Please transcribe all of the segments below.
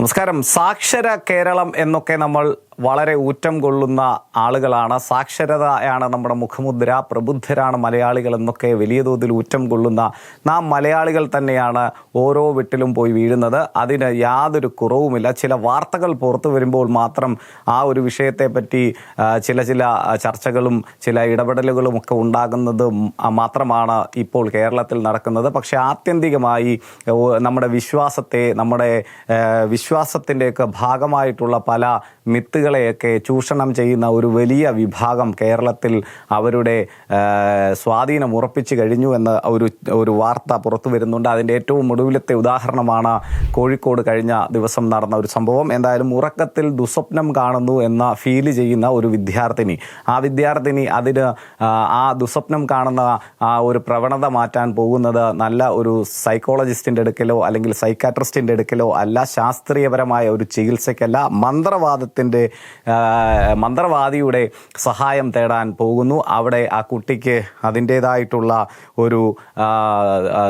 നമസ്കാരം. സാക്ഷര കേരളം എന്നൊക്കെ നമ്മൾ വളരെ ഊറ്റം കൊള്ളുന്ന ആളുകളാണ്. സാക്ഷരതയാണ് നമ്മുടെ മുഖമുദ്ര പ്രബുദ്ധരാണ് മലയാളികൾ എന്നൊക്കെ വലിയ തോതിൽ ഊറ്റം കൊള്ളുന്ന നാം മലയാളികൾ തന്നെയാണ് ഓരോ വീട്ടിലും പോയി വീഴുന്നത്. അതിന് യാതൊരു കുറവുമില്ല. ചില വാർത്തകൾ പുറത്തു വരുമ്പോൾ മാത്രം ആ ഒരു വിഷയത്തെ പറ്റി ചില ചില ചർച്ചകളും ചില ഇടപെടലുകളും ഒക്കെ ഉണ്ടാകുന്നത് മാത്രമാണ് ഇപ്പോൾ കേരളത്തിൽ നടക്കുന്നത്. പക്ഷേ ആത്യന്തികമായി നമ്മുടെ വിശ്വാസത്തെ നമ്മുടെ വിശ്വാസത്തിന്റെയൊക്കെ ഭാഗമായിട്ടുള്ള പല മിത്തുകളെയൊക്കെ ചൂഷണം ചെയ്യുന്ന ഒരു വലിയ വിഭാഗം കേരളത്തിൽ അവരുടെ സ്വാധീനം ഉറപ്പിച്ചു കഴിഞ്ഞു എന്ന ഒരു ഒരു വാർത്ത പുറത്തു വരുന്നുണ്ട്. അതിന്റെ ഏറ്റവും ഒടുവിലത്തെ ഉദാഹരണമാണ് കോഴിക്കോട് കഴിഞ്ഞ ദിവസം നടന്ന ഒരു സംഭവം. എന്തായാലും ഉറക്കത്തിൽ ദുസ്വപ്നം കാണുന്നു എന്ന ഫീൽ ചെയ്യുന്ന ഒരു വിദ്യാർത്ഥിനി. ആ വിദ്യാർത്ഥിനി അതിന് ആ, ദുസ്വപ്നം കാണുന്ന ആ ഒരു പ്രവണത മാറ്റാൻ പോകുന്നത് നല്ല ഒരു സൈക്കോളജിസ്റ്റിന്റെ അടുക്കലോ അല്ലെങ്കിൽ സൈക്കാട്രിസ്റ്റിന്റെ അടുക്കലോ അല്ല ശാസ്ത്രീയപരമായ ഒരു ചികിത്സയ്ക്കല്ല മന്ത്രവാദത്തിന്റെ ആ, മന്ത്രവാദിയുടെ സഹായം തേടാൻ പോകുന്നു. അവിടെ ആ കുട്ടിക്ക് അതിന്റേതായിട്ടുള്ള ഒരു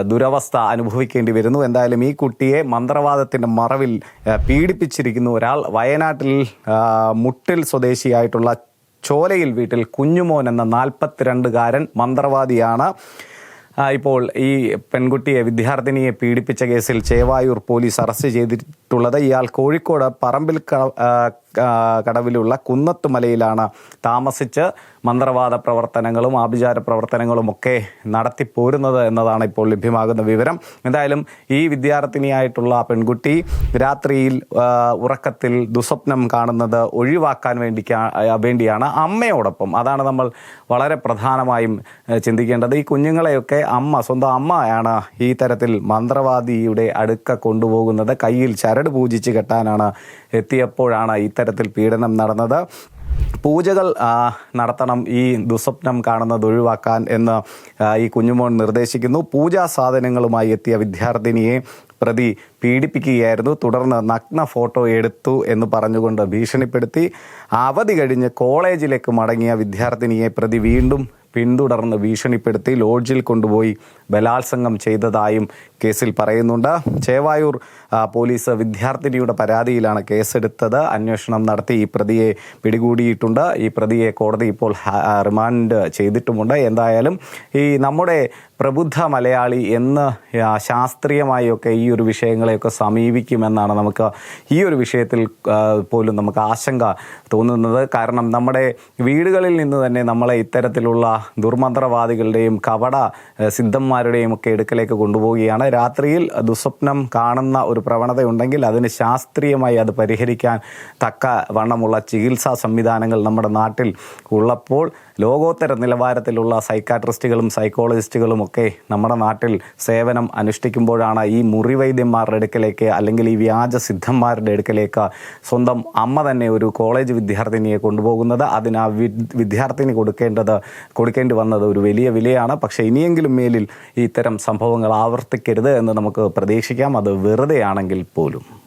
ദുരവസ്ഥ അനുഭവിക്കേണ്ടി വരുന്നു. എന്തായാലും ഈ കുട്ടിയെ മന്ത്രവാദത്തിന്റെ മറവിൽ പീഡിപ്പിച്ചിരിക്കുന്ന. ഒരാൾ വയനാട്ടിൽ മുട്ടിൽ സ്വദേശിയായിട്ടുള്ള ചോലയിൽ വീട്ടിൽ കുഞ്ഞുമോൻ എന്ന നാൽപ്പത്തിരണ്ടുകാരൻ മന്ത്രവാദിയാണ്. ഇപ്പോൾ ഈ പെൺകുട്ടിയെ വിദ്യാർത്ഥിനിയെ പീഡിപ്പിച്ച കേസിൽ ചേവായൂർ പോലീസ് അറസ്റ്റ് ചെയ്തിട്ടുള്ളത് ഇയാൾ കോഴിക്കോട് പറമ്പിൽ കടവിലുള്ള കുന്നത്തുമലയിലാണ് താമസിച്ച് മന്ത്രവാദ പ്രവർത്തനങ്ങളും ആഭിചാര പ്രവർത്തനങ്ങളും ഒക്കെ നടത്തിപ്പോരുന്നത് എന്നതാണ് ഇപ്പോൾ ലഭ്യമാകുന്ന വിവരം. എന്തായാലും ഈ വിദ്യാർത്ഥിനിയായിട്ടുള്ള പെൺകുട്ടി രാത്രിയിൽ ഉറക്കത്തിൽ ദുസ്വപ്നം കാണുന്നത് ഒഴിവാക്കാൻ വേണ്ടി വേണ്ടിയാണ് അമ്മയോടൊപ്പം. അതാണ് നമ്മൾ വളരെ പ്രധാനമായും ചിന്തിക്കേണ്ടത്. ഈ കുഞ്ഞുങ്ങളെയൊക്കെ അമ്മ സ്വന്തം അമ്മയാണ് ഈ തരത്തിൽ മന്ത്രവാദിയുടെ അടുക്ക കൊണ്ടുപോകുന്നത്. കയ്യിൽ ചരട് പൂജിച്ച് കെട്ടാനാണ് എത്തിയപ്പോഴാണ് ഇത്തരത്തിൽ പീഡനം നടന്നത്. പൂജകൾ നടത്തണം ഈ ദുസ്വപ്നം കാണുന്നത് ഒഴിവാക്കാൻ എന്ന് ഈ കുഞ്ഞുമോൻ നിർദ്ദേശിക്കുന്നു. പൂജാ സാധനങ്ങളുമായി എത്തിയ വിദ്യാർത്ഥിനിയെ പ്രതി പീഡിപ്പിക്കുകയായിരുന്നു. തുടർന്ന് നഗ്ന ഫോട്ടോ എടുത്തു എന്ന് പറഞ്ഞുകൊണ്ട് ഭീഷണിപ്പെടുത്തി. അവധി കഴിഞ്ഞ് കോളേജിലേക്ക് മടങ്ങിയ വിദ്യാർത്ഥിനിയെ പ്രതി വീണ്ടും പിന്തുടർന്ന് ഭീഷണിപ്പെടുത്തി ലോഡ്ജിൽ കൊണ്ടുപോയി ബലാത്സംഗം ചെയ്തതായും കേസിൽ പറയുന്നുണ്ട്. ചേവായൂർ പോലീസ് വിദ്യാർത്ഥിനിയുടെ പരാതിയിലാണ് കേസെടുത്തത്. അന്വേഷണം നടത്തി ഈ പ്രതിയെ പിടികൂടിയിട്ടുണ്ട്. ഈ പ്രതിയെ കോടതി ഇപ്പോൾ റിമാൻഡ് ചെയ്തിട്ടുമുണ്ട്. എന്തായാലും ഈ നമ്മുടെ പ്രബുദ്ധ മലയാളി എന്ന് ശാസ്ത്രീയമായൊക്കെ ഈ ഒരു വിഷയങ്ങളെയൊക്കെ സമീപിക്കുമെന്നാണ് നമുക്ക് ഈ ഒരു വിഷയത്തിൽ പോലും നമുക്ക് ആശങ്ക തോന്നുന്നത്. കാരണം നമ്മുടെ വീടുകളിൽ നിന്ന് തന്നെ നമ്മളെ ഇത്തരത്തിലുള്ള ദുർമന്ത്രവാദികളുടെയും കവട സിദ്ധന്മാരുടെയും ഒക്കെ എടുക്കലേക്ക് കൊണ്ടുപോവുകയാണ്. രാത്രിയിൽ ദുസ്വപ്നം കാണുന്ന ഒരു പ്രവണതയുണ്ടെങ്കിൽ അതിന് ശാസ്ത്രീയമായി അത് പരിഹരിക്കാൻ തക്ക വണ്ണമുള്ള ചികിത്സാ സംവിധാനങ്ങൾ നമ്മുടെ നാട്ടിൽ ഉള്ളപ്പോൾ ലോകോത്തര നിലവാരത്തിലുള്ള സൈക്കാട്രിസ്റ്റുകളും സൈക്കോളജിസ്റ്റുകളും ഒക്കെ നമ്മുടെ നാട്ടിൽ സേവനം അനുഷ്ഠിക്കുമ്പോഴാണ് ഈ മുറിവൈദ്യന്മാരുടെ അടുക്കലേക്ക് അല്ലെങ്കിൽ ഈ വ്യാജ സിദ്ധന്മാരുടെ അടുക്കലേക്ക് സ്വന്തം അമ്മ തന്നെ ഒരു കോളേജ് വിദ്യാർത്ഥിനിയെ കൊണ്ടുപോകുന്നത്. അതിന് ആ വിദ്യാർത്ഥിനി കൊടുക്കേണ്ടത് കൊടുക്കേണ്ടി വന്നത് ഒരു വലിയ വിലയാണ്. പക്ഷേ ഇനിയെങ്കിലും മേലിൽ ഇത്തരം സംഭവങ്ങൾ ആവർത്തിക്കരുത് എന്ന് നമുക്ക് പ്രതീക്ഷിക്കാം. അത് വെറുതെയാണെങ്കിൽ പോലും.